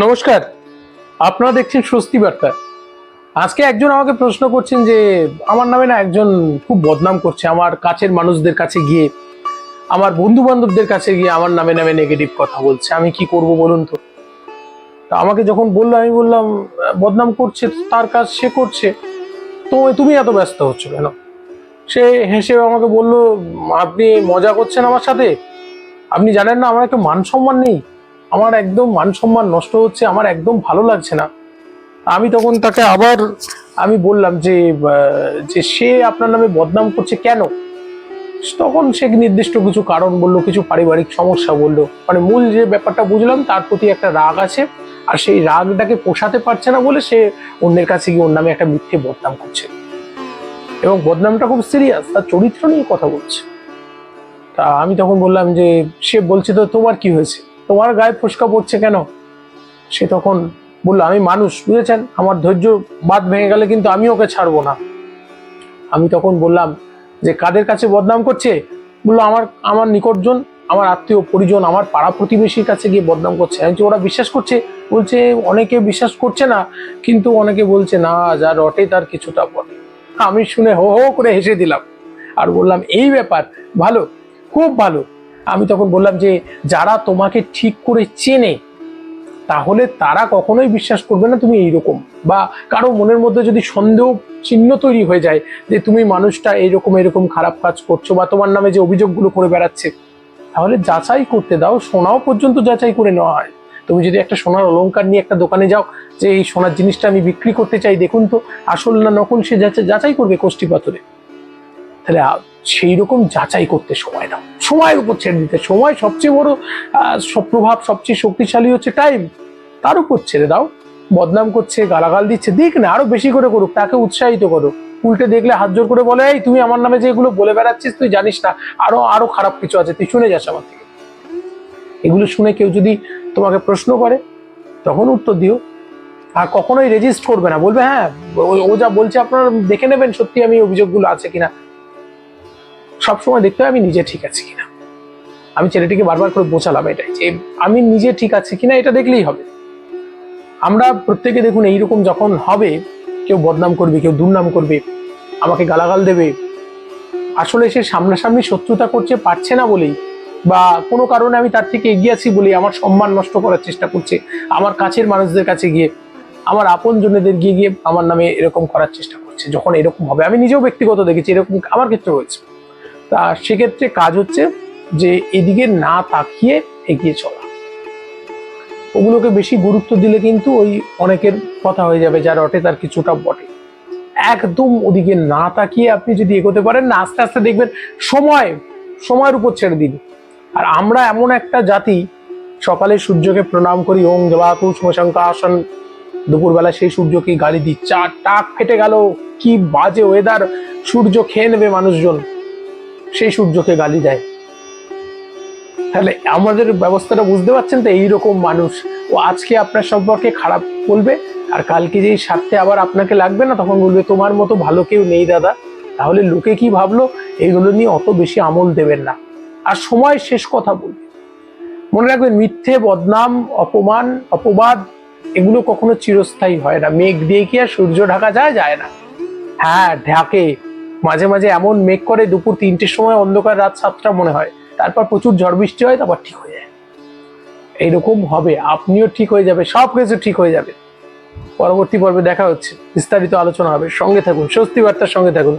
নমস্কার, আপনারা দেখছেন স্বস্তি বার্তা। আজকে একজন আমাকে প্রশ্ন করছেন যে, আমার নামে না একজন খুব বদনাম করছে, আমার কাছের মানুষদের কাছে গিয়ে, আমার বন্ধু বান্ধবদের কাছে গিয়ে আমার নামে নামে নেগেটিভ কথা বলছে। আমি কি করব বলুন তো? তা আমাকে যখন বলল, আমি বললাম, বদনাম করছে, তার কাজ সে করছে। তো তুমি এত ব্যস্ত হচ্ছ কেন? সে হেসে আমাকে বলল, আপনি মজা করছেন আমার সাথে? আপনি জানেন না, আমার একটা মান সম্মান নেই? আমার একদম মান সম্মান নষ্ট হচ্ছে, আমার একদম ভালো লাগছে না। আমি তখন তাকে আবার আমি বললাম যে যে সে আপনার নামে বদনাম করছে কেন? তখন সে নির্দিষ্ট কিছু কারণ বলল, কিছু পারিবারিক সমস্যা বলল। মানে মূল যে ব্যাপারটা বুঝলাম, তার প্রতি একটা রাগ আছে, আর সেই রাগটাকে পোষাতে পারছে না বলে সে অন্যের কাছে গিয়ে ওর নামে একটা মিথ্যে বদনাম করছে। এবং বদনামটা খুব সিরিয়াস তার চরিত্র নিয়ে কথা বলছে। তা আমি তখন বললাম যে, সে বলছে তো তোমার কি হয়েছে? তোমার গায়ে ফোসকা পড়ছে কেন? সে তখন বলল, আমি মানুষ, বুঝেছেন? আমার ধৈর্য বাদ ভেঙে গেলে কিন্তু আমি ওকে ছাড়বো না। আমি তখন বললাম, যে কাদের কাছে বদনাম করছে? বলল, আমার আমার নিকটজন, আমার আত্মীয় পরিজন, আমার পাড়া প্রতিবেশীর কাছে গিয়ে বদনাম করছে। আমি ওরা বিশ্বাস করছে? বলছে, অনেকে বিশ্বাস করছে না, কিন্তু অনেকে বলছে, না, যা রটে তার কিছুটা বটে আমি শুনে হো হো করে হেসে দিলাম। আর বললাম, এই ব্যাপার, ভালো, খুব ভালো। আমি তখন বললাম যে, যারা তোমাকে ঠিক করে চেনে, তাহলে তারা কখনোই বিশ্বাস করবে না তুমি এইরকম। বা কারও মনের মধ্যে যদি সন্দেহ চিহ্ন তৈরি হয়ে যায় যে, তুমি মানুষটা এইরকম এরকম খারাপ কাজ করছ বা তোমার নামে যে অভিযোগগুলো করে বেড়াচ্ছে, তাহলে যাচাই করতে দাও, সোনাও পর্যন্ত যাচাই করে নেওয়া হয়। তুমি যদি একটা সোনার অলংকার নিয়ে একটা দোকানে যাও, যে এই সোনার জিনিসটা আমি বিক্রি করতে চাই, দেখুন তো, আসল না নকল, সে যাচাই যাচাই করবে কোষ্টি পাথরে। তাহলে সেই রকম যাচাই করতে সময় দাও। সময়ের উপর ছেড়ে দিতে। সময় সবচেয়ে বড় প্রভাব সবচেয়ে শক্তিশালী হচ্ছে টাইম তার উপর ছেড়ে দাও। বদনাম করছে, গালাগাল দিচ্ছে। দিক না, আরও বেশি করে করুক, তাকে উৎসাহিত করো। উল্টে দেখলে হাত জোর করে বলে, এই, তুমি আমার নামে যেগুলো বলে বেড়াচ্ছিস, তুই জানিস না, আরও আরও খারাপ কিছু আছে, তুই শুনে যাস আমার থেকে। এগুলো শুনে কেউ যদি তোমাকে প্রশ্ন করে, তখন উত্তর দিও। আর কখনোই রেজিস্ট করবে না। বলবে হ্যাঁ ও যা বলছে আপনারা দেখে নেবেন সত্যি আমি অভিযোগগুলো আছে কিনা। সবসময় দেখতে হবে আমি নিজে ঠিক আছি কিনা। আমি ছেলেটিকে বারবার করে বোঝালাম এটাই যে আমি নিজে ঠিক আছি কিনা এটা দেখলেই হবে। আমরা প্রত্যেকে দেখুন এইরকম যখন হবে, কেউ বদনাম করবে, কেউ দুর্নাম করবে, আমাকে গালাগাল দেবে। আসলে সে সামনাসামনি শত্রুতা করছে, পারছে না বলেই বা কোনো কারণে আমি তার থেকে এগিয়ে আছি বলেই আমার সম্মান নষ্ট করার চেষ্টা করছে আমার কাছের মানুষদের কাছে গিয়ে। আমার আপন জনেদের গিয়ে গিয়ে আমার নামে এরকম করার চেষ্টা করছে, যখন এরকম হবে। আমি নিজেও ব্যক্তিগত দেখেছি, এরকম আমার ক্ষেত্রে হয়েছে। তা সেক্ষেত্রে কাজ হচ্ছে যে এদিকে না তাকিয়ে এগিয়ে চলা। ওগুলোকে বেশি গুরুত্ব দিলে কিন্তু ওই অনেকের কথা হয়ে যাবে যার অটে তার কিছুটা বটে। একদম ওদিকে না তাকিয়ে আপনি যদি এগোতে পারেন, না আস্তে আস্তে দেখবেন সময়, সময়ের উপর ছেড়ে দিন আর আমরা এমন একটা জাতি, সকালে সূর্যকে প্রণাম করি, ওং জবাতু শঙ্কা আসন দুপুরবেলা সেই সূর্যকে গালি দিই চার টাক ফেটে গেল, কি বাজে ওয়েদার সূর্য খেয়ে নেবে মানুষজন। সেই সূর্যকে গালি দেয়। তাহলে আমাদের ব্যবস্থাটা বুঝতে পারছেন তো এইরকম মানুষ। ও আজকে আপনার সম্পর্কে খারাপ বলবে, আর কালকে যেই স্বার্থে আবার আপনাকে লাগবে না, তখন বলবে, তোমার মতো ভালো কেউ নেই দাদা। তাহলে লোকে কি ভাবলো? এইগুলো নিয়ে অত বেশি আমল দেবেন না। আর সময় শেষ কথা বলবে। মনে রাখবেন, মিথ্যে, বদনাম, অপমান, অপবাদ, এগুলো কখনো চিরস্থায়ী হয় না। মেঘ দিয়ে কি আর সূর্য ঢাকা যায়? যায় না। হ্যাঁ ঢাকে। মাঝে মাঝে এমন মেঘ করে দুপুর তিনটের সময় অন্ধকার রাত সাতটা মনে হয়। তারপর প্রচুর ঝড় বৃষ্টি হয়, তারপর ঠিক হয়ে যায়। এইরকম হবে, আপনিও ঠিক হয়ে যাবে, সব কিছু ঠিক হয়ে যাবে। পরবর্তী পর্বে দেখা হচ্ছে, বিস্তারিত আলোচনা হবে। সঙ্গে থাকুন স্বস্তি বার্তার সঙ্গে থাকুন।